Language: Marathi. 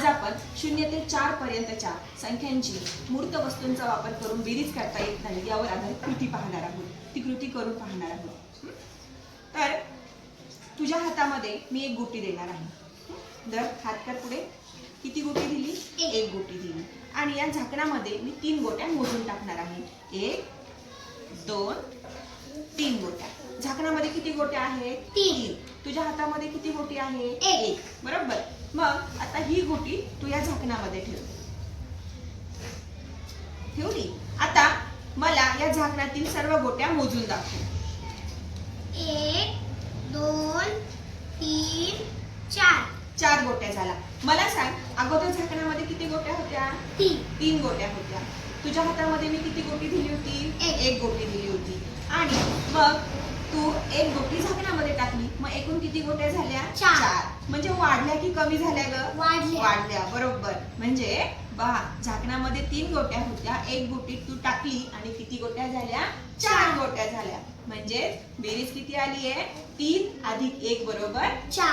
आज आपण शून्य ते चार पर्यंतच्या संख्यांची मूर्त वस्तूंचा वापर करून बेरीज करता येत नाही यावर आधारित कृती पाहणार आहोत. ती कृती करून पाहणार आहोत? तर तुझ्या हातामध्ये मी एक गोटी देणार आहे? दर हात कर पुढे. किती गोटी दिली? एक. एक गोटी दिली. आणि या झाकणामध्ये मी तीन गोट्या मोजून टाकणार आहे. एक दोन तीन गोट्या. झाकणामध्ये किती गोट्या आहेत? तीन. तुझ्या हातामध्ये किती गोटी आहे? एक. बरोबर? मग आता ही गोटी तू या झाकणामध्ये ठेव. ठेवली? आता मला या झाकणातील सर्व गोट्या मोजून दाखव. एक दोन तीन चार. चार गोट्या झाला. मला सांग अगोदर झाकणामध्ये किती गोट्या होत्या? तीन. तीन गोट्या होत्या. तुझ्या हातामध्ये मी किती गोटी दिली होती? एक. एक गोटी दिली होती आणि मग तू एक गोटी टाकली मग एकूण किती गोट्या झाल्या? चार. म्हणजे वाढल्या की कमी झाल्या ग? वाढल्या. वाढल्या. बरोबर. म्हणजे पहा झाकणामध्ये तीन गोट्या होत्या. एक गोटी तू टाकली आणि किती गोट्या झाल्या? चार गोट्या झाल्या. म्हणजे बेरीज किती आली आहे तीन अधिक एक बरोबर चार.